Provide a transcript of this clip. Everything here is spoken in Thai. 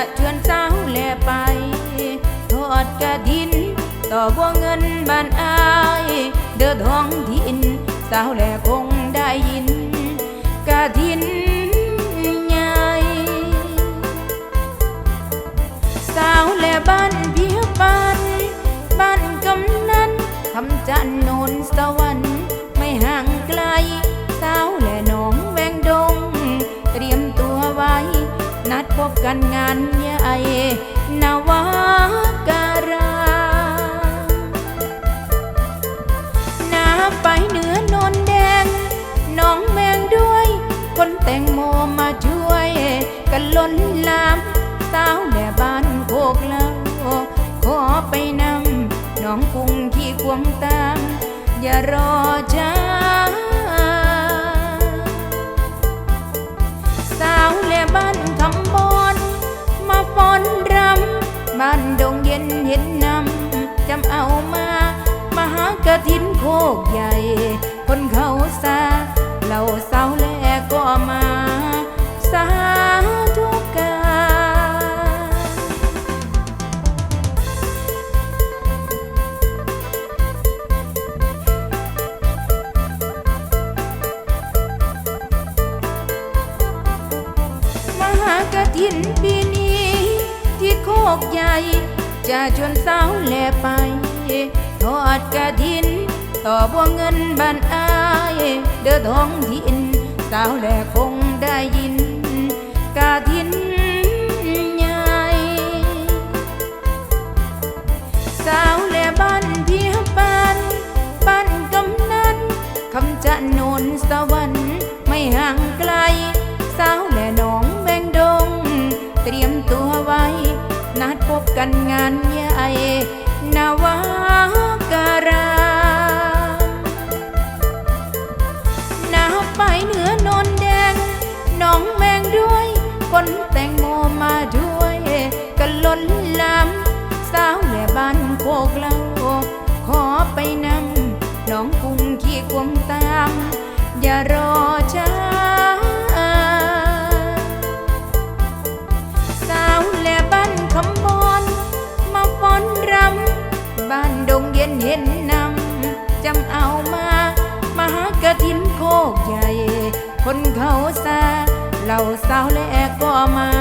จะชวนสาวแลไป ทอดกระถิน ต่อบัวเงินบ้านอาย เดือดท้องถิ่นสาวแลคงได้ยินกระถินใหญ่สาวแลบ้านเพียปันบ้านกำนันคำจันโนนสวรรค์ บกันงานใหญ่นวการานาไปเหนือนนแดง น้องแมงด้วย คนแต่งโมมาช่วย กันล้นลามสาวแม่บ้านโคกเล่าขอไปนำน้องกุ้งที่ควงตาม อย่ารอช้า นเห็นนำจำเอามา มหากระถินโคกใหญ่ คนเขาซาเหล่าสาวแลก็มาสาธุการมหากฐินปีนี้ที่โคกใหญ่ จะชวนสาวแลไป ทอดกระถิน ต่อบัวเงินบ้านอาย เดือท้องถิ่นสาวแลคงได้ยินกระถินใหญ่สาวแลบ้านเพียปันบ้านกำนันคำจะโนนสวร พบกันงานใหญ่นวาการานาไปเหนือโนนแดง น้องแมงด้วย คนแต่งโมมาด้วยกันล้นลามสาวแหล่บ้านโคกเล่าขอไปนำน้องกุ้งขี้ควงตาม อย่ารอ คนเขาซาเหล่าสาวและก็มา